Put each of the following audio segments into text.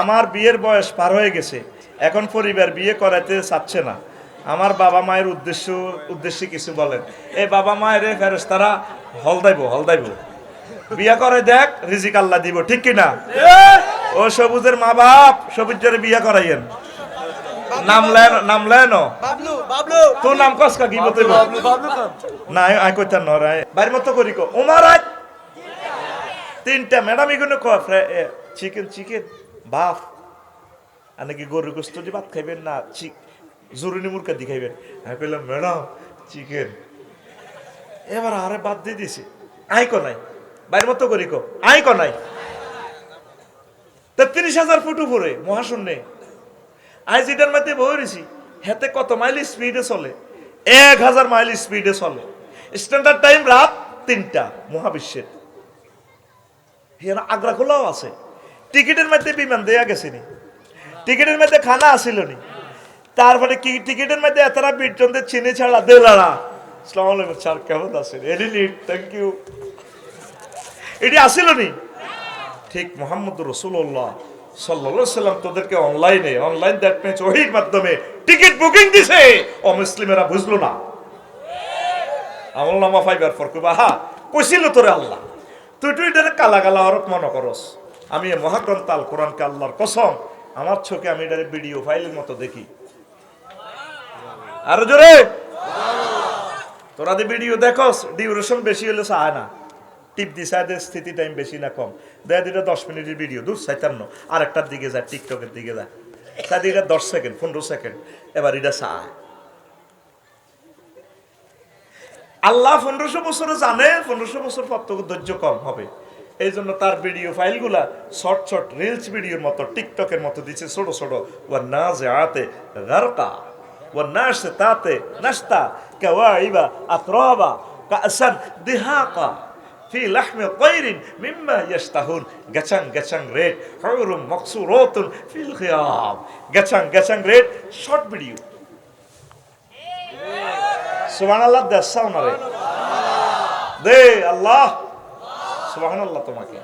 আমার বিয়ের বয়স পার হয়ে গেছে। এখন পরিবার বিয়ে করাতে চাচ্ছে না। আমার বাবা মায়ের উদ্দেশ্য উদ্দেশ্যে কিছু বলেন। এই বাবা মায়ের ফেরস তারা হল দাইব হল দাইব বিয়ে করে দেখ রিজিক আল্লাহ দিব ঠিক কিনা ও সবুজের মা বাপ সবুজের বিয়ে করাইয়েন। নাম লেন নাম লেন? বাবলু বাবলু। তোর নাম কসকা কি বলতে বাবলু বাবলু খান না আই কইতাম না বাড়ির মতো করি কো। উমার তিনটা ম্যাডাম এগুলো চিকেন চিকেন? বাফ আর নাকি গরু গোস্ত দিয়ে ভাত খাইবেন? না চিক জরুরি মুরকা দি খাইবেন। আমি কইলাম, ম্যাডাম, চিকেন। এবার আরে বাদ দিয়ে দিছে। আই কো নাই। বাড়ির মতো করি কো। আই কো নাই। তেত্রিশ হাজার ফুট উপরে, মহাশূন্যে। আজ এটার মধ্যে বইরেছি হেতে কত মাইল স্পিডে চলে? এক হাজার মাইল স্পিডে চলে। স্ট্যান্ডার্ড টাইম রাত তিনটা, মহাবিশ্বের। আগ্রা খোলাও আছে। টিকিটের মধ্যে বিমান দেয়া গেছে নি। টিকিটের মধ্যে খানা আসিল নি। তারপরে কি টিকিটের মধ্যে এতটা বিটজনদের চিনি ছাড়া দেলাড়া সালাম আলাইকুম, স্যার, কেমন আছেন? এলি থ্যাংক ইউ এটি আসিল নি? ঠিক মোহাম্মদ রসুল্লাহ সাল্লা সাল্লাম তোদেরকে অনলাইনে অনলাইন দ্যাট মিনস ওহির মাধ্যমে টিকিট বুকিং দিছে। অমুসলিমেরা বুঝলো না। আমল নামা ফাইবার ফর কুবা হা কইছিল তোরে আল্লাহ? তুই তুই কালা কালা হরফ মনে করস। আমি আল কোরআনকে আল্লাহর কসম, আমার চোখে আমি এটারে ভিডিও ফাইলের মতো দেখি। আরও জোরে? তোরা ভিডিও দেখস ডিউরেশন বেশি হলে চায় না। টিপ দি সাইডের স্থিতি টাইম বেশি না কম। দেয় দিটা দশ মিনিটের ভিডিও দূর সাইতান্ন। আর একটার দিকে যায় টিকটকের দিকে যায়। সাইড এটা দশ সেকেন্ড পনেরো সেকেন্ড এবার এটা চায়। আল্লাহ পনেরোশো বছরে জানে, পনেরোশো বছর পর তো ধৈর্য কম হবে। এই জন্য তার ভিডিও ফাইলগুলা শর্ট শর্ট রিলস ভিডিওর মতো টিকটকের মতো দিচ্ছে ছোট ছোট ও না যে আতে গারকা ও নাশ তাতে নাস্তা কাওয়াইবা আতরাবা কাসান দিহাকা في لحم طير مما يشتهون গেচাং গেচাং red হরুম মকসুরতুন feel খিয়াম গেচাং গেচাং red short video সুবহানাল্লাহ দেসাও না রে দে আল্লাহ সুবহানাল্লাহ তোমাকে।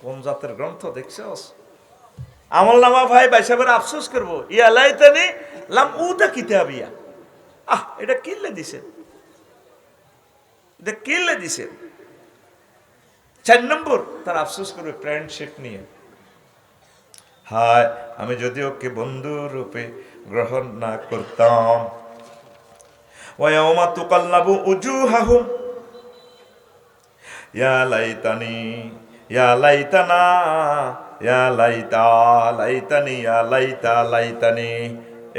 কোন জাতের গ্রন্থ দেখছস? আমল নামা ভাই বাইসাবের আফসোস করব। ইয়া লাম উদা কিতাবিয়া। আহ, এটা কিনলে দিছেন এটা কিনলে দিছেন চার নম্বর, তার আফসোস করবে ফ্রেন্ডশিপ নিয়ে। হায়, আমি যদি ওকে বন্ধু রূপে গ্রহণ না করতাম। ওয়াউমা তুকাল্লাবু উজুহাহুম। ইয়া লাইতানি ইয়া লাইতানা ইয়া লাইতা লাইতানি ইয়া লাইতা লাইতানি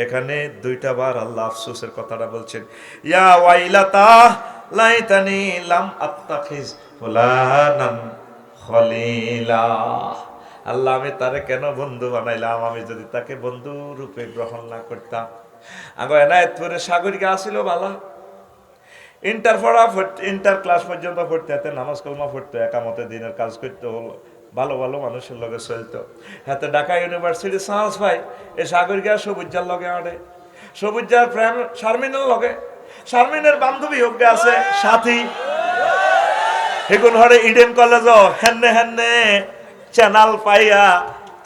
এখানে দুইটা বার আল্লাহ আফসোসের কথাটা বলছেন। ইয়া ওয়াইলাতা, লাইতানি লাম আত্তাখিজ ফুলানান খলিলা। আল্লাহ, আমি তারে কেন বন্ধু বানাইলাম? আমি যদি তাকে বন্ধু রূপে গ্রহণ না করতাম। আগে এনায়তপুরে সাগরিকা আসিল বালা। ইন্টার পড়া ইন্টার ক্লাস পর্যন্ত পড়তে হাতে নামাজ কলমা পড়তো একামতে দিনের কাজ করতে হলো, ভালো ভালো মানুষের লগে চলতো। হাতে ঢাকা ইউনিভার্সিটি সাহস ভাই এই সাগরিকা সবুজার লগে আড়ে। সবুজার প্রেম শারমিনের লগে। শারমিনের বান্ধবী হোক আছে, সাথী। হেগুন হরে ইডেন কলেজ হেন্নে হেন্নে চ্যানেল পাইয়া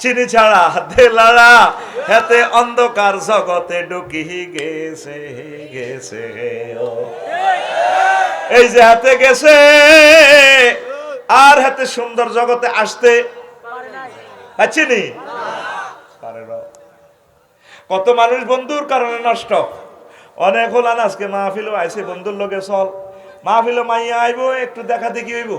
চিনি ছাড়া দেলাড়া হেতে অন্ধকার জগতে ঢুকি গেছে গেছে এই যে হাতে গেছে, আর হাতে সুন্দর জগতে আসতে চিনি কত মানুষ বন্ধুর কারণে নষ্ট। অনেক হলান আজকে মাহফিলও আইসে বন্ধুর লোকে চল। মাহফিলও মাইয়া আইব, একটু দেখা দেখি হইব।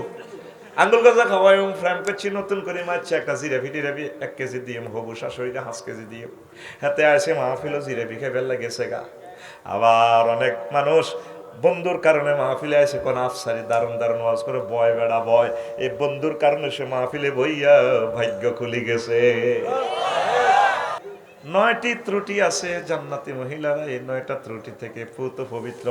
আঙ্গুল গজা খাওয়াই ফ্রেম করছি নতুন করে মারছে একটা জিরাফি টিরাফি এক কেজি দিয়ে হবু শাশুড়িটা হাঁস কেজি দিয়ে হাতে আসে মাহফিলও জিরাফি খেয়ে ফেললে গেছে গা। আবার অনেক মানুষ বন্ধুর কারণে মাহফিলে আসে, কোন আফসারি দারুণ দারুণ ওয়াজ করে, বয় বেড়া, বয়। এই বন্ধুর কারণে সে মাহফিলে বইয়া ভাগ্য খুলি গেছে। নয়টি ত্রুটি আছে জান্নাতি মহিলারা, এই নয়টা ত্রুটি থেকে পুত পবিত্র।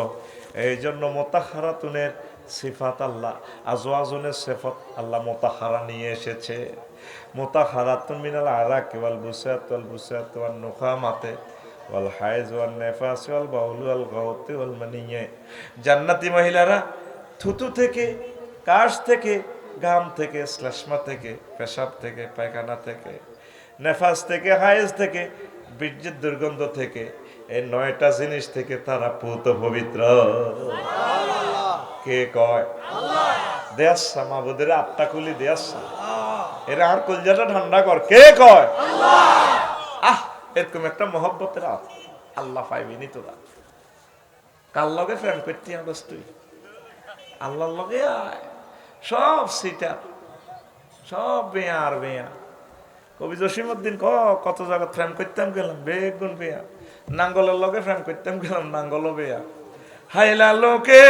এই জন্য মোতাহারাতুনের সিফাত আল্লাহ। আজওয়াজনের সেফত আল্লাহ মোতাহারা নিয়ে এসেছে। মোতাহারাতুন মিনাল আরা কেবল বুসাত ওয়াল বুসাত ওয়াল নুখামাতে ওয়াল হাইজ ওয়াল নেফাস ওয়াল বাউল ওয়াল গাউতে ওয়াল মানিয়ে। জান্নাতি মহিলারা থুতু থেকে, কাশ থেকে গাম থেকে, শ্লেষ্মা থেকে, পেশাব থেকে, পায়খানা থেকে, নেফাস থেকে হায়েজ থেকে, বীর্যের দুর্গন্ধ থেকে, এই নয়টা জিনিস থেকে তারা পুত পবিত্র। কে কয়? দেয়াচ্ছা মাবুদের আটটা কুলি দেয়াচ্ছা এরা আর কলজাটা ঠান্ডা কর। কে কয়? আহ, এরকম একটা মহব্বতের আপ আল্লাহ পাইবিনি তোরা। কার লগে ফ্রেন্ড করতে আনস তুই? আল্লাহর লগে আয়। সব সিটার, সব বেয়া আর বেয়া। কবি জসিমুদ্দিন ক, কত জায়গা ফ্রেম করতাম গেলাম, বেগুন বেয়া। নাঙ্গলের লগে ফ্রেম করতাম গেলাম নাঙ্গল বেয়া। হাইলা লোকে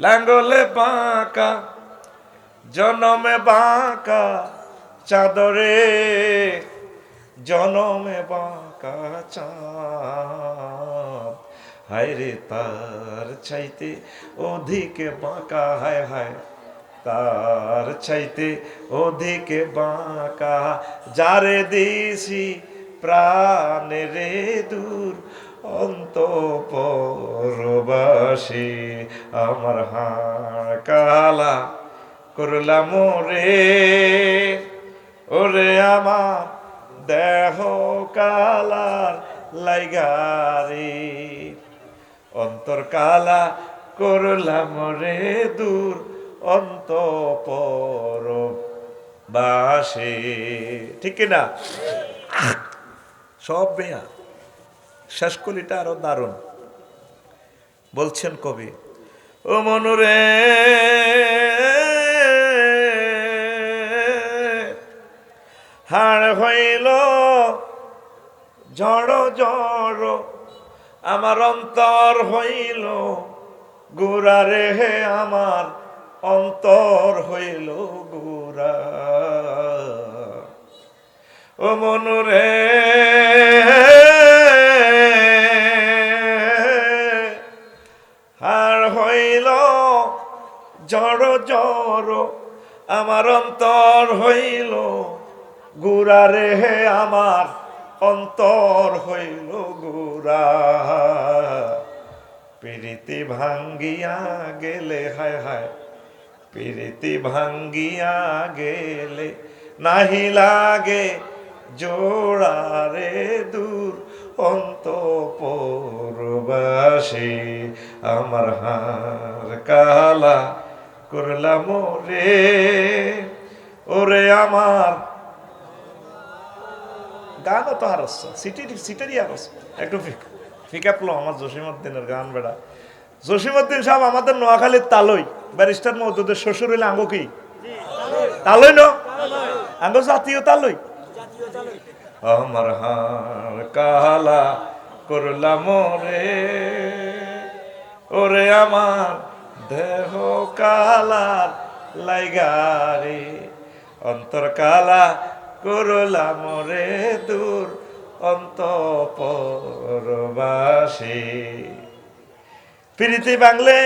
লাঙ্গলে বাঁকা, জনমে বাঁকা, চাদরে, জনমে বাঁকা চাঁদ। হায় রে তার চাইতে অধিকে বাঁকা, হায় হায় তার চাইতে অধিকে বাঁকা। যারে দিছি প্রাণে রে দূর অন্ত পরবাসী আমার হাড় কালা করলাম রে ওরে আমার দেহ কালার লাইগারি অন্তর কালা করলাম রে দূর অন্ত পর বাসে ঠিক না? সব বেয়া। শেষ কলিটা আরও দারুণ। বলছেন কবি, ও মনুরে, হাড় হইল জড় জড় আমার অন্তর হইল গুড়ারে হে আমার অন্তর হইল গুড়া। ও মনুরে জড় জড় আমার অন্তর হইল গুড়ারে হে আমার অন্তর হইল গুড়া। প্রীতি ভাঙ্গিয়া গেলে, হায় হায়, প্রীতি ভাঙ্গিয়া গেলে নাহি লাগে জোড়ারে দূর অন্ত পরবাসী আমার হার কালা করলাম রে ওরে আমার। গানও তো হারস সিটি, সিটারই হারস একটু ফিক, ফিকা প্লো আমার জসিমুদ্দিনের গান বেড়া। জসিমুদ্দিন সাহেব আমাদের নোয়াখালীর তালই, ব্যারিস্টার মহদুদের শ্বশুর হইলে আঙ্গ কি? তালই ন? আঙ্গ জাতীয় তালই? আমার হার কালা করলাম রে ওরে আমার। দেহ কালার লাইগারে অন্তর কালা করলাম রে দূর অন্ত পরবাসী প্রীতি বাংলে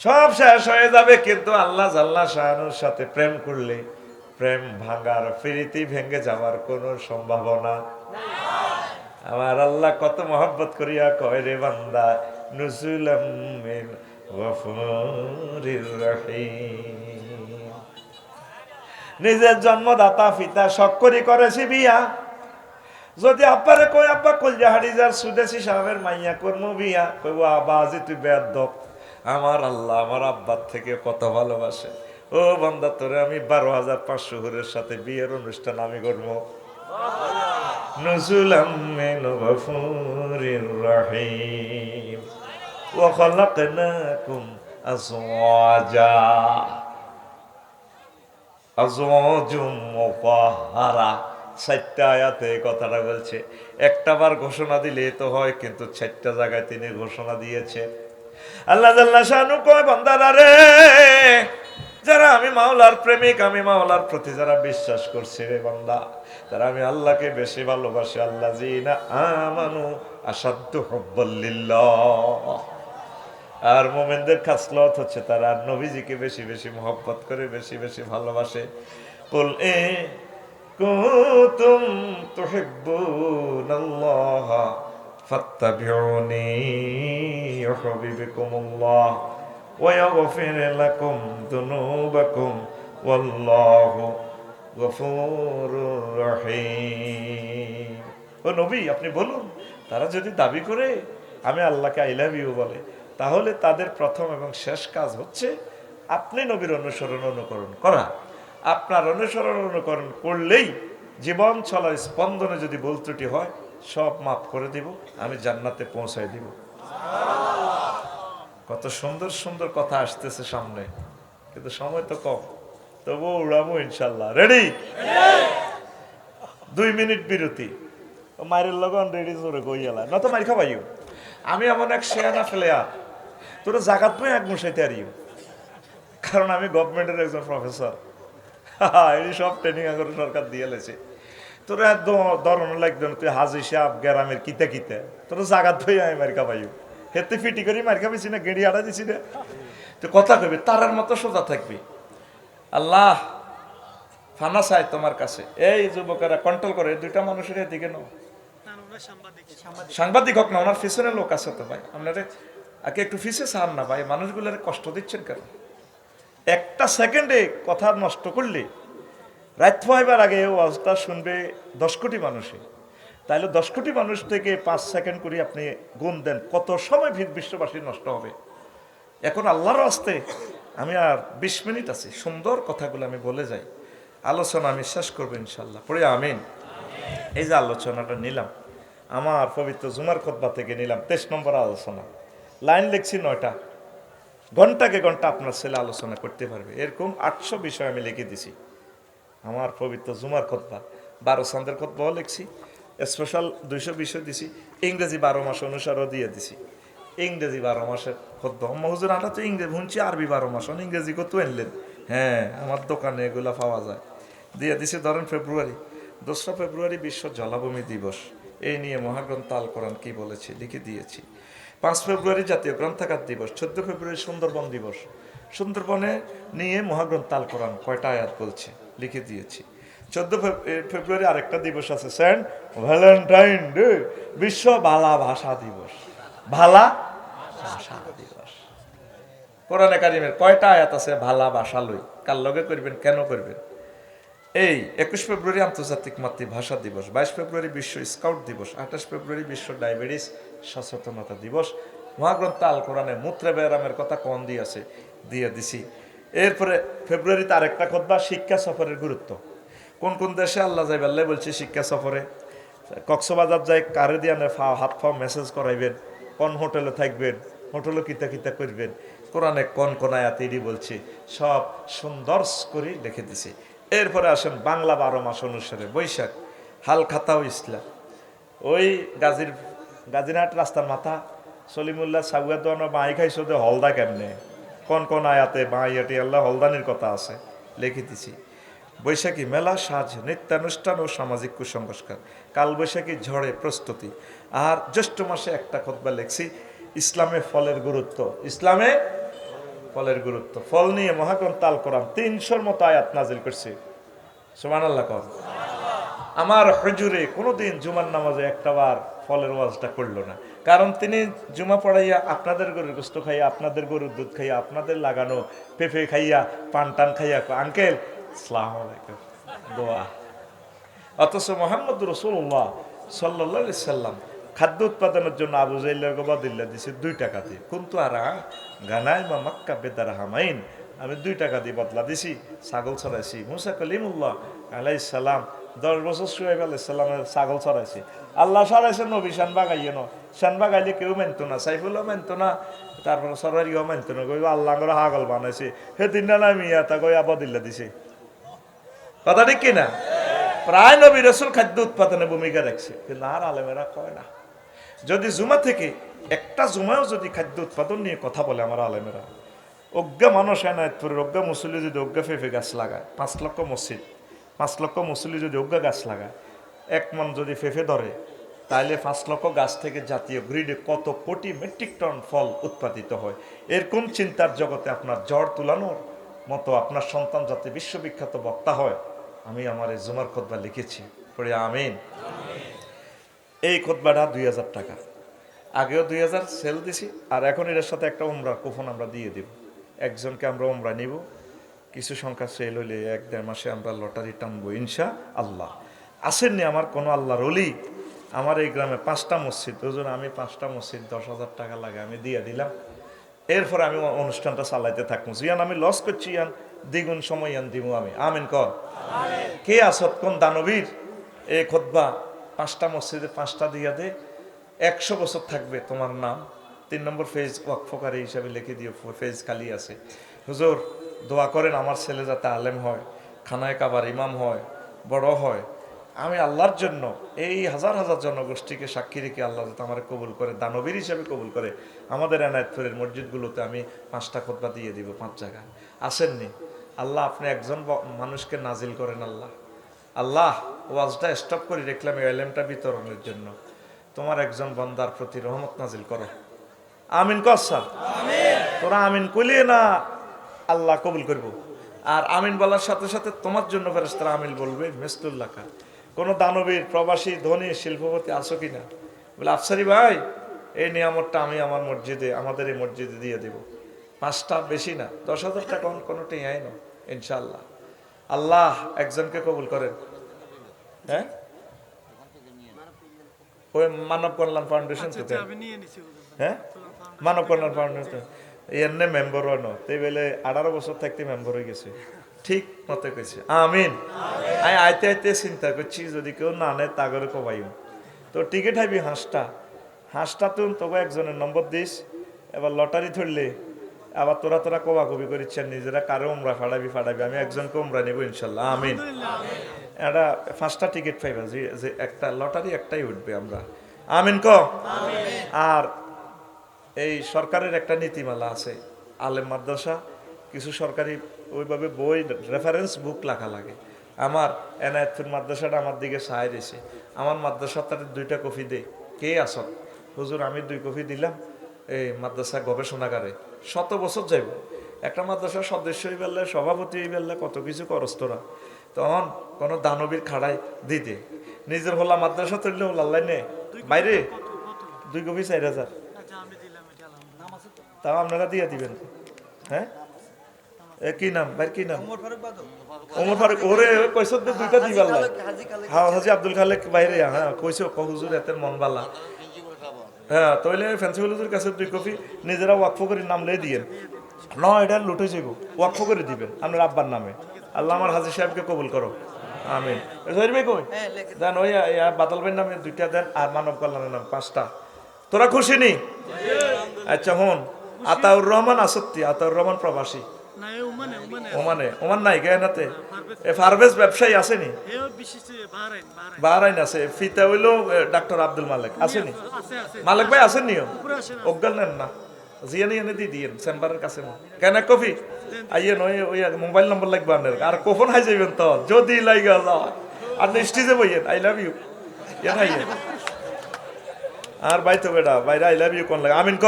সব শেষ হয়ে যাবে, কিন্তু আল্লাহ জাল্লা শাহানুর সাথে প্রেম করলে প্রেম ভাঙার, প্রীতি ভেঙে যাওয়ার কোনো সম্ভাবনা আমার আল্লাহ কত মহব্বত করিয়া কয় রে বান্দা রহিম। নিজের জন্মদাতা, পিতা সকরি করেছি বিয়া। যদি আব্বারে কই আব্বা কলজাহারি যার সুদেশি সাহেবের মাইয়া কর্ম বিয়া। কইব আব্বা, আজি তুই বেদ আমার আল্লাহ, আমার আব্বার থেকে কত ভালোবাসে। ও বান্দা, তোরে আমি বারো হাজার পাঁচশো হুরের সাথে বিয়ের অনুষ্ঠান আমি করব। মিন গফুরির রহিম ওয়া খালাকনাকুম আজওয়াজা আজওয়াজুম মুতাহহারা চারটা আয়াতে এই কথাটা বলছে। একটা বার ঘোষণা দিলে তো হয়, কিন্তু চারটা জায়গায় তিনি ঘোষণা দিয়েছে আল্লাহ জাল্লা শানু কয়, বান্দারা রে যারা আমি মাওলার প্রেমিক, আমি মাওলার প্রতি যারা বিশ্বাস করছে রে বান্দা, তারা আমি আল্লাহকে বেশি ভালোবাসি আল্লাহ জি না আমানু আসাধ্য হব্বল্লিল্লাহ আর মোমেনদের খাসলত হচ্ছে তারা নবীজিকে বেশি বেশি মহব্বত করে, বেশি বেশি ভালোবাসে। কুল এ কুতুম তুহিব্বুনাল্লাহ, ফাত্তাবিউনি ইউহিব্বুকুমুল্লাহ। ويغفر لكم ذنوبكم والله غفور رحيم ও নবী আপনি বলুন তারা যদি দাবি করে আমি আল্লাহকে আই লাভ ইউ বলে তাহলে তাদের প্রথম এবং শেষ কাজ হচ্ছে আপনি নবীর অনুসরণ অনুকরণ করা আপনার অনুসরণ অনুকরণ করলেই জীবন চলার স্পন্দনে যদি ভুল ত্রুটি হয় সব মাফ করে দিব আমি জান্নাতে পৌঁছায় দিব কত সুন্দর সুন্দর কথা আসতেছে সামনে। কিন্তু সময় তো কম। তবুও উড়াবো ইনশাল্লাহ। রেডি দুই মিনিট বিরতি। মায়ের লগন রেডি জোরে কইয়ালা না তো মারি খাবাইও আমি এমন এক শেয়ানা ফেলে আর তোরা জাগাত তুই এক মুসাইতে আরিও কারণ আমি গভর্নমেন্টের একজন প্রফেসর এই সব ট্রেনিং আগর সরকার দিয়ে লেছে। তোরা ধরন লাগবে তুই হাজি সাহেব, গ্রামের কিতে কিতে। তোরা জাগাত তুই আমি মারি খাবাইও হেতে ফিটি করি মারি খাবাইছি না গেড়ি আড়া দিছি না। তো কথা কবি তারার মতো সোজা থাকবি। আল্লাহ, ফানা চাই তোমার কাছে। এই যুবকেরা কন্ট্রোল করে দুইটা মানুষের এদিকে নাও। সাংবাদিক হোক না, ওনার পিছনে লোক আছে তো ভাই। আপনারা আগে একটু ফিসে চান না ভাই, মানুষগুলোর কষ্ট দিচ্ছেন কেন? একটা সেকেন্ডে কথা নষ্ট করলে, রাত পাইবার আগে ওয়াজটা শুনবে দশ কোটি মানুষে তাইলে দশ কোটি মানুষ থেকে পাঁচ সেকেন্ড করে আপনি গুণ দেন, কত সময় ভিত বিশ্ববাসী নষ্ট হবে? এখন আল্লাহর আসতে আমি আর বিশ মিনিট আছি, সুন্দর কথাগুলো আমি বলে যাই। আলোচনা আমি শেষ করব ইনশাল্লাহ। পড়ে আমিন। এই যে আলোচনাটা নিলাম, আমার পবিত্র জুমার খোদ্া থেকে নিলাম, তেইশ নম্বর আলোচনা। লাইন লিখছি নয়টা। ঘন্টাকে ঘণ্টা আপনার ছেলে আলোচনা করতে পারবে। এরকম আটশো বিষয় আমি লিখে দিছি। আমার পবিত্র জুমার খোদ্া বারো চান্দের খোদ্াও লিখছি। স্পেশাল দুইশো বিষয় দিছি, ইংরেজি বারো মাস অনুসারও দিয়ে দিছি। ইংরেজি বারো মাসের খোদ্া হুজুর আটা তো ইংরেজি শুনছি, আরবি বারো মাস ইংরেজি কত আনলেন হ্যাঁ আমার দোকানে এগুলা পাওয়া যায়। দিয়ে দিছি, ধরেন ফেব্রুয়ারি, দোসরা ফেব্রুয়ারি বিশ্ব জলাভূমি দিবস। এই নিয়ে মহাগ্রন্থ আল কোরআন কি বলেছে, লিখে দিয়েছি। পাঁচ ফেব্রুয়ারি জাতীয় গ্রন্থাগার দিবস, চোদ্দ ফেব্রুয়ারি সুন্দরবন দিবস। সুন্দরবনে নিয়ে মহাগ্রন্থ আল কোরআন কয়টা আয়াত বলছে, লিখে দিয়েছি। চোদ্দ ফেব্রুয়ারি আরেকটা দিবস আছে, সেন্ট ভ্যালেন্টাইন ডে, বিশ্ব বালা ভাষা দিবস। ভালা ভাষা দিবস। কোরআনে কারিমের কয়টা আয়াত আছে ভালা ভাষা লই? কার লগে করবেন, কেন করবেন? এই, একুশ ফেব্রুয়ারি আন্তর্জাতিক মাতৃভাষা দিবস, বাইশ ফেব্রুয়ারি বিশ্ব স্কাউট দিবস, আঠাশ ফেব্রুয়ারি বিশ্ব ডায়াবেটিস সচেতনতা দিবস। মহাগ্রন্থ আল কোরআনে মূত্রে ব্যায়ামের কথা কম দিয়েছে দিয়ে দিছি। এরপরে ফেব্রুয়ারিতে আরেকটা খোদবা, শিক্ষা সফরের গুরুত্ব। কোন কোন দেশে আল্লাহ যাই আল্লাহ বলছে, শিক্ষা সফরে। কক্সবাজার যাই, কারে দিয়ে ফা হাত ফা মেসেজ করাইবেন, কোন হোটেলে থাকবেন হোটেলে কিতা কিতা করবেন। কোরআনে কোন কোন আয়াতেরই বলছে, সব সুন্দর করে লিখে দিছে। এরপরে আসেন বাংলা বারো মাস অনুসারে, বৈশাখ হাল খাতাও ইসলাম। ওই গাজীর গাজীরহাট রাস্তার মাথা, সলিমুল্লাহ সাগুয়া দোয়ানো বাঁই খাইছো হলদা কেমনে? কোন কোন আয়াতে বাঁইয়াটি আল্লাহ হলদানির কথা আছে, লিখে দিছি। বৈশাখী মেলা, সাজ, নৃত্যানুষ্ঠান ও সামাজিক কুসংস্কার। কাল বৈশাখী ঝড়ে প্রস্তুতি। আর জ্যৈষ্ঠ মাসে একটা খতবা লেখছি, ইসলামে ফলের গুরুত্ব। ইসলামে ফলের গুরুত্ব। ফল নিয়ে মহাগ্রন্থ আল কোরআন তিনশোর মতো আয়াত নাজিল করছে। সুমান আল্লাহ কর আমার হজুরে কোনোদিন জুমার নামাজে একটা বার ফলের ওয়াজটা করল না। কারণ তিনি জুমা পড়াইয়া আপনাদের গরুর গোস্ত খাইয়া, আপনাদের গরুর দুধ খাইয়া, আপনাদের লাগানো পেঁপে খাইয়া পান টান খাইয়া, আঙ্কেল সালাম আলাইকুম দোয়া। অথচ মোহাম্মদ রসুল্লাহ সাল্লাহ সাল্লাম খাদ্য উৎপাদনের জন্য আবু জাইল্লার গবাদিল্লা দিছে দুই টাকা দিয়ে। কিন্তু আর গানাই মা মাক্কা বেদার হামাইন আমি দুই টাকা দিয়ে বদলা দিছি, ছাগল ছড়াইছি। মুসা কলিমুল্লাহ আলাই সালাম দশ বছর সুয়েব আলাই সাল্লামের ছাগল ছড়াইছি। আল্লাহ ছড়াইছে নবী, শান বাগাইয়ে ন শান বাগাইলে কেউ মানতো না সাইফুলও মানতো না, তারপরে সরারিও মানতো না কই আল্লাহ করে হাগল বানাইছে। হে তিনটা নামি এটা কই আবাদিল্লা দিছে। কথা ঠিক কিনা? প্রায় নবী রসুল খাদ্য উৎপাদনে ভূমিকা রাখছে। কিন্তু আর আলেমেরা কয় না। যদি জুমা থেকে একটা জুমায়ও যদি খাদ্য উৎপাদন নিয়ে কথা বলে আমার আলেমেরা, অজ্ঞা মানুষ এনায়তপুরের অজ্ঞা মুসলি যদি অজ্ঞা ফেফে গাছ লাগায়, পাঁচ লক্ষ মসজিদ, পাঁচ লক্ষ মুসলি যদি অজ্ঞা গাছ লাগায়, এক মন যদি ফেফে ধরে তাহলে পাঁচ লক্ষ গাছ থেকে জাতীয় গ্রিডে কত কোটি মেট্রিক টন ফল উৎপাদিত হয়। এরকম চিন্তার জগতে আপনার জ্বর তুলানোর মতো আপনার সন্তান যাতে বিশ্ববিখ্যাত বক্তা হয়, আমি আমার এই জুমার খোদবা লিখেছি। পড়ে আমিন। এই খোদবাটা দুই হাজার টাকা। আগেও দুই হাজার সেল দিছি, আর এখন এটার সাথে একটা উমরা কুফন আমরা দিয়ে দিব। একজনকে আমরা ওমরা নিব। কিছু সংখ্যা সেল হইলে এক দেড় মাসে আমরা লটারি টানবো ইনশা আল্লাহ আসেননি আমার কোনো আল্লাহর অলি আমার এই গ্রামে পাঁচটা মসজিদ ওজন আমি পাঁচটা মসজিদ দশ হাজার টাকা লাগে, আমি দিয়ে দিলাম। এরপর আমি অনুষ্ঠানটা চালাইতে থাকব জিয়ান আমি লস করছি ইয়ান দ্বিগুণ সময় ইয়ান দিব আমি। আমিন কর। কে আসত কোন দানবীর? এ খোদ্া পাঁচটা মসজিদে পাঁচটা দিয়া দে একশো বছর থাকবে তোমার নাম। তিন নম্বর ফেজ ওয়াকফকারী হিসাবে লিখে দিও ফেজ খালি আছে। হুজুর দোয়া করেন আমার ছেলে যাতে আলেম হয় খানায় কাবার ইমাম হয় বড় হয়। আমি আল্লাহর জন্য এই হাজার হাজার জনগোষ্ঠীকে সাক্ষী রেখে আল্লাহ যাতে আমার কবুল করে দানবীর হিসাবে কবুল করে আমাদের এনায়তপুরের মসজিদগুলোতে আমি পাঁচটা খোদবা দিয়ে দিব পাঁচ জায়গায়। আসেননি? আল্লাহ আপনি একজন মানুষকে নাজিল করেন আল্লাহ। আল্লাহ ওয়াজটা স্টপ করে রেখলাম এই এলেমটা বিতরণের জন্য। তোমার একজন বন্দার প্রতি রহমত নাজিল করো। আমিন কর স্যার। তোরা আমিন কইলে না আল্লাহ কবুল করব। আর আমিন বলার সাথে সাথে তোমার জন্য ফেরেস্তারা আমিন বলবে মেসতুল্লাহ কোনো দানবীর প্রবাসী ধনী শিল্পপতি আছো কিনা? বলে আফসারি ভাই এই নিয়ামতটা আমি আমার মসজিদে আমাদের এই মসজিদে দিয়ে দেব। পাঁচটা বেশি না দশ হাজার টাকা কোনোটাই আয় না ইনশাল্লাহ আল্লাহ একজনকে কবুল করেন। হ্যাঁ? ওই মানব কল্যাণ ফাউন্ডেশন থেকে নিয়ে নিছি ওদের। হ্যাঁ? মানব কল্যাণ ফাউন্ডেশন এনে মেম্বার হয় না। তাই বেলে আঠারো বছর থাকতে মেম্বার হয়ে গেছে। ঠিক মতে কইছে। আমিন। আমি আইতে আইতে চিন্তা করছি যদি কেউ না নেয় তাগরে কবাইম তো টিকিট হাইবি হাঁসটা। হাঁসটা তুন তোকে একজনের নম্বর দিস এবার লটারি ধরলে আবার তোরা তোরা কবা কবি করিচ্ছেন নিজেরা কারও উমরা ফাড়াবি ফাড়াবি আমি একজনকে উমরা নিব ইনশাল্লাহ। আমিন। এটা পাঁচটা টিকিট পাইবা যে যে একটা লটারি একটাই উঠবে আমরা। আমিন ক? আর এই সরকারের একটা নীতিমালা আছে আলেম মাদ্রাসা কিছু সরকারি ওইভাবে বই রেফারেন্স বুক লেখা লাগে। আমার এনায়তপুর মাদ্রাসাটা আমার দিকে সাহায্য দিয়েছে আমার মাদ্রাসা তার দুইটা কপি দে কে আসত হুজুর, আমি দুই কপি দিলাম এই মাদ্রাসা গবেষণাগারে। শত বছর যাইব। একটা মাদ্রাসার সদস্য হয়ে বেললে সভাপতি হয়ে বেললে কত কিছু করস তোরা। তখন কোনো দানবীর খাড়াই দিতে। নিজের হলা মাদ্রাসা তুললে হল্লাই নে। বাইরে? দুই কপি চার হাজার। তাও আপনারা দিয়ে দিবেন। হ্যাঁ? কি নাম? ভাই কি নাম? ওমর ফারুক ওরে কইছ তো দুইটা হ্যাঁ হাজি আব্দুল খালেক বাইরে হ্যাঁ কইছো ক হুজুর এতের মন বালা। হ্যাঁ তইলে ফেন্সিবল হুজুর কাছে দুই কপি নিজেরা ওয়াকফ করে নাম লই দিয়েন। ন এটা লুটে যাইব ওয়াকফ করে দিবেন আপনার আব্বার নামে। আল্লাহ আমার হাজি সাহেবকে কবুল করো। আমিন। জহির ভাই কই? দেন ওই বাদল ভাইয়ের নামে দুইটা দেন আর মানব কল্যাণের নাম পাঁচটা। তোরা খুশি নি? আচ্ছা হন। আতাউর রহমান আসত্তি আতাউর রহমান প্রবাসী। ওমানে ওমান নাই গেনাতে এ ফারভেজ ব্যবসায়ী আসেনি বাহারাইন আছে ফিতা হইল ডাক্তার আব্দুল মালিক। আসেনি ভাই অজ্ঞান নেন না। জিয়ানি এনে দি দিয়েন চেম্বারের কাছে। কেন কফি? আইয়েন ওই ওই মোবাইল নম্বর লাগবে আপনার আর কখন হাই যাইবেন তো যদি যায় আর স্টেজে বইয়েন আই লাভ ইউ। আর ভাই তো বেটা ভাইরা আই লাভ ইউ কোন লাগে? আমিন ক।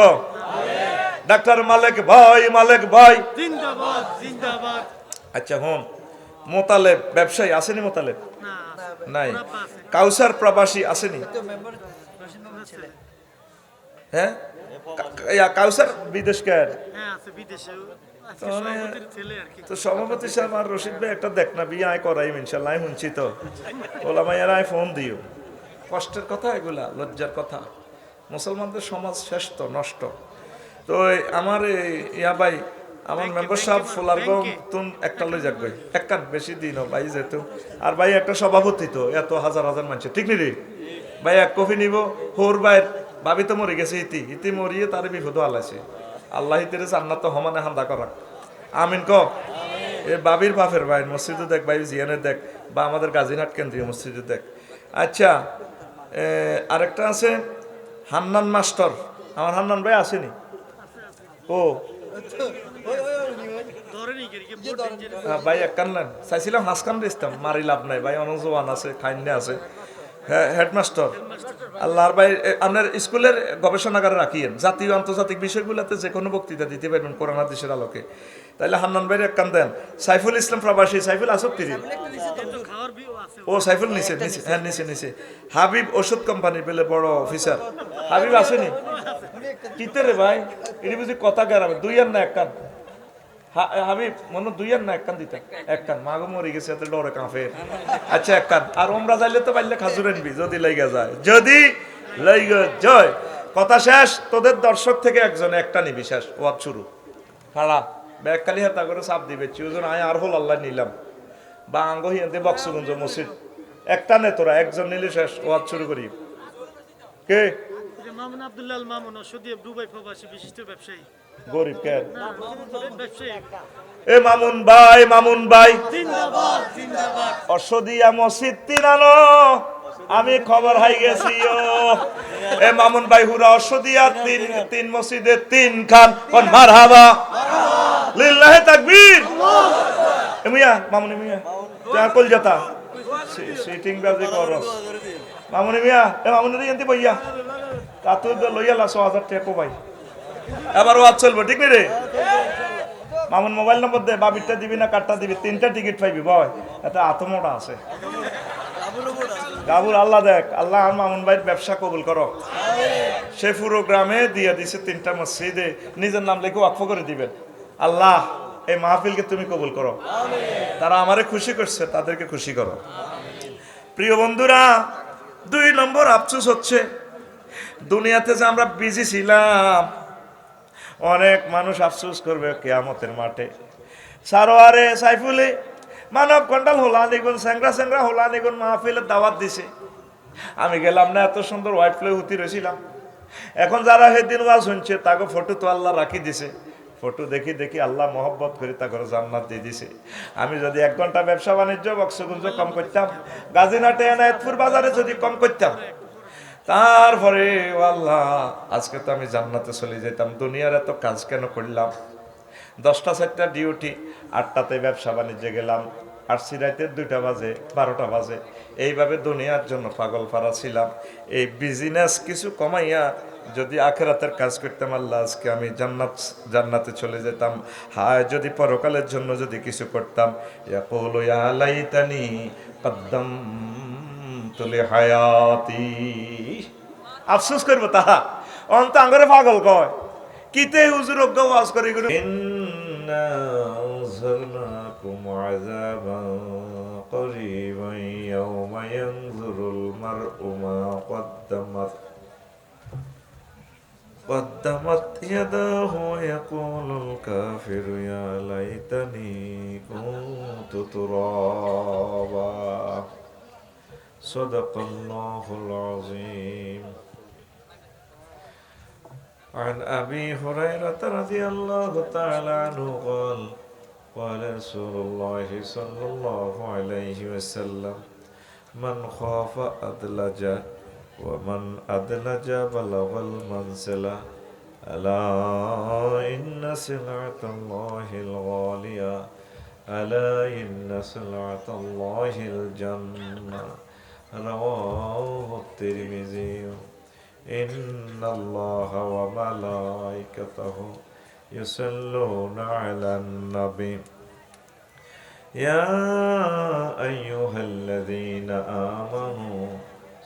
ডাক্তার মালিক ভাই মালিক ভাই। আচ্ছা হন মোতালেব ব্যবসায়ী আসেনি মোতালেব? নাই। কাউসার প্রবাসী আসেনি? হ্যাঁ? কাউসার বিদেশ কেন হ্যাঁ তো সভাপতি সাহেব আর রশিদ ভাই একটা দেখ না বিয়ে আয় করাই ইনশাল্লাহ শুনছি তো। মাইয়ার আয় ফোন দিও। কষ্টের কথা এগুলা লজ্জার কথা। মুসলমানদের সমাজ শ্রেষ্ঠ নষ্ট। তো আমার এই ইয়া ভাই আমার মেম্বার সাহেব ফুলারগম তুন একটা লই যাক ভাই একখান বেশি দিন ভাই যেত আর ভাই একটা সভাপতি তো এত হাজার হাজার মানুষ। ঠিক নি রে? ভাই এক কফি নিব। হোর ভাইয়ের ভাবি তো মরে গেছে ইতি। ইতি মরিয়ে তার বিপদ আলাইছে। আল্লাহ ইতিরে জান্নাত হমানে হান্দা করা আমিন ক? এ বাবির বাপের ভাই মসজিদে দেখ ভাই জিয়ানের দেখ। বা আমাদের গাজীরহাট কেন্দ্রীয় মসজিদে দেখ। আচ্ছা আরেকটা আছে হান্নান মাস্টার। আমার হান্নান ভাই আসেনি। ও। হ্যাঁ, ভাই এক কানলেন চাইছিলাম হাঁস কান দিতাম মারি লাভ নাই ভাই অনেক জোয়ান আছে খাইন্যা আছে। হ্যাঁ হেডমাস্টার আল্লাহর ভাই আপনার স্কুলের গবেষণাগারে রাখিয়েন। জাতীয় আন্তর্জাতিক বিষয়গুলোতে যে কোনো বক্তৃতা দিতে পারবেন কোরআন দেশের আলোকে। তাইলে হান্নান ভাইয়ের এক কান দেন। সাইফুল ইসলাম প্রবাসী, সাইফুল বিও আছে ও, সাইফুল নিচে নিচে হ্যাঁ নিচে নিচে। হাবিব ওষুধ কোম্পানি বেলে বড় অফিসার। হাবিব আসেনি? কিতে রে ভাই? এটি বুঝি কথা গেরাবে দুই আর না, এক কান। হাবিব, মনে দুই আর না, এক কান দিতে। এক কান। মাগো মরে গেছে, এত ডরে কাঁপে। আচ্ছা এক কান। আর ওমরা যাইলে তো পারলে খাজুর আনবি যদি লাইগা যায়। যদি লাইগা যায়। কথা শেষ। তোদের দর্শক থেকে একজন একটা নিবি শেষ। ওয়াদ শুরু। খাড়া ব্যাগ কালি হাতা করে চাপ দিবে চিউজন আয় আর হল আল্লাহ নিলাম। বা আঙ্গ হিয়াতে বক্সগঞ্জ মসজিদ। একটা নে তোরা একজন নিলে শেষ ওয়াদ শুরু করি। কে? মামুন আব্দুল্লাহ মামুন সদীপ দুবাই প্রবাসী বিশিষ্ট ব্যবসায়ী। গরিব কে? এ মামুন ভাই মামুন ভাই। জিন্দাবাদ জিন্দাবাদ। অসদিয়া মসজিদ তিনানো আমি খবর হাই গেছি ও। এ মামুন ভাই হুরা অসদিয়া তিন তিন মসজিদে তিন খান কোন মারহাবা। লিল্লাহে তাকবীর। মিয়া মামুনি মিয়া যা কলজাতা সিটিং বাজে করস মামুনি মিয়া এ মামুনি রে এন্তি বইয়া। কাতু লইয়া লাসো হাজার টাকা ভাই। এবার ওয়াজ চলবো, ঠিক রে? মামুন মোবাইল নম্বর দে, বাবিরটা দিবি না কাটটা দিবি? তিনটা টিকিট পাইবি ভয় এটা আতমোটা আছে। গাবুর আল্লাহ দেখ, আল্লাহ আর মামুন ভাইয়ের ব্যবসা কবুল করো। সে পুরো গ্রামে দিয়ে দিছে তিনটা মসজিদে। নিজের নাম লিখে ওয়াকফ করে দিবেন। আল্লাহ এই মাহফিলকে তুমি কবুল করো। তারা আমারে খুশি করছে তাদেরকে খুশি করো। প্রিয় বন্ধুরা দুই নম্বর আফসোস হচ্ছে দুনিয়াতে যে আমরা বিজি ছিলাম অনেক মানুষ আফসোস করবে কেয়ামতের মাঠে। সারোয়ারে সাইফুলে মানব কন্ডাল হোলা নিগুন স্যাংরা স্যাংরা হোলা নিগুন মাহফিলের দাওয়াত দিছে। আমি গেলাম না এত সুন্দর হোয়াইট ফ্লে হুতি রয়েছিলাম। এখন যারা সেদিন ওয়াজ শুনছে তাকে ফটো তো আল্লাহ রাখি দিছে। ফটো দেখি দেখি আল্লাহ মহব্বত করে তাকে জান্নাত দিয়ে দিছে। আমি যদি এক ঘণ্টা ব্যবসা বাণিজ্য, বক্সগুঞ্জ কম করতাম, গাজীনাটে এনায়তপুর বাজারে যদি কম করতাম। তারপরে আল্লাহ, আজকে তো আমি জান্নাতে চলে যেতাম, দুনিয়ার এত কাজ কেন করলাম? দশটা, চারটা ডিউটি, আটটাতে ব্যবসা বাণিজ্যে গেলাম আর সিরাইতে দুইটা বাজে, বারোটা বাজে। এইভাবে দুনিয়ার জন্য পাগল পারা ছিলাম। এই বিজনেস কিছু কমাইয়া যদি আখেরাতের কাজ করতাম আল্লাহ আজকে আমি জান্নাত জান্নাতে চলে যেতাম হায় যদি পরকালের জন্য যদি কিছু করতাম ইয়াকুলু ইয়া লাইতানি কদ্দাম তুলে হায়াতি আফসোস করবো তাহা অন্ত আঙ্গরে পাগল কয় কিতে হুজুর অজ্ঞ ওয়াজ করে এগুলো ইন্না আনজালনাকুম আযাবান قريبا يوم ينظر المرء ما قدمت قدمت يداه ويقول الكافر يا ليتني كنت ترابا صدق الله العظيم عن أبي هريرة رضي الله تعالى عنه قال قال رسول الله صلى الله عليه وسلم من خاف أدلج ومن أدلج بلغ المنزل ألا إن سلعة الله الغالية ألا إن سلعة الله الجنة. رواه الترمذي. إن الله وملائكته يصلون على النبي. يا أيها الذين آمنوا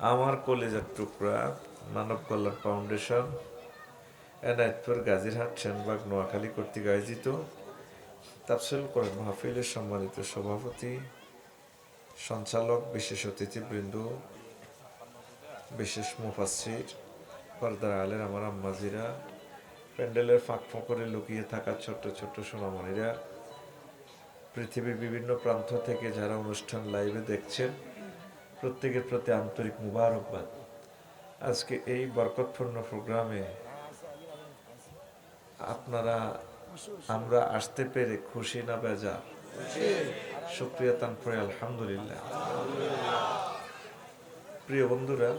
আমার কলেজের টুকরা, মানব কল্যাণ ফাউন্ডেশন, এনায়তপুর, গাজীরহাট, সেনবাগ, নোয়াখালী কর্তৃক আয়োজিত তাফসিল করেন মাহফিলের সম্মানিত সভাপতি, সঞ্চালক, বিশেষ অতিথিবৃন্দ, বিশেষ মুফাসির পর্দার আলের আমার আম্মাজিরা, প্যান্ডেলের ফাঁক ফোঁকরে লুকিয়ে থাকা ছোট্ট ছোট্ট সোনামণিরা, পৃথিবীর বিভিন্ন প্রান্ত থেকে যারা অনুষ্ঠান লাইভে দেখছেন প্রত্যেকের প্রতি আন্তরিক মুবারকবাদ। আজকে এই বরকতপূর্ণ প্রোগ্রামে আপনারা আমরা আসতে পেরে খুশি না বেজা সুপ্রিয়া তান পরে আলহামদুলিল্লাহ। প্রিয় বন্ধুরা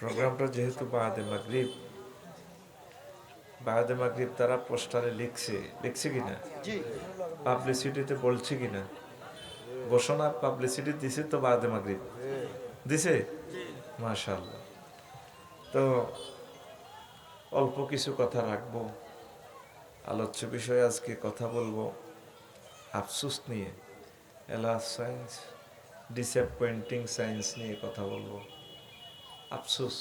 প্রোগ্রামটা যেহেতু বাদে মাগরিব বাদে মাগরিব তারা পোস্টারে লিখছে লিখছে কিনা? পাবলিসিটিতে বলছে কিনা? ঘোষণা পাবলিসিটি দিছে তো বাদে মাগরিব। দিছে? মাশাআল্লাহ। তো অল্প কিছু কথা রাখব। আলোচ্য বিষয়ে আজকে কথা বলব। আফসুস নিয়ে এলা সায়েন্স ডিসঅ্যাপয়েন্টিং সায়েন্স নিয়ে কথা বলব। আফসুস।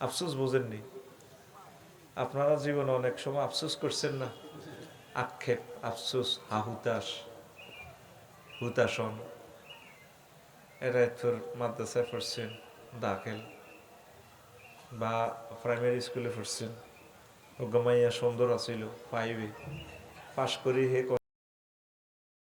আফসুস বোঝেননি? আপনারা জীবনে অনেক সময় আফসোস করছেন না? আক্ষেপ আফসোস হাহুতাস হুতাসন এরা তোর মাদ্রাসায় পড়ছেন দাখিল বা প্রাইমারি স্কুলে পড়ছেন। ও গমাইয়া সুন্দর আছিল ফাইভে পাশ করি হে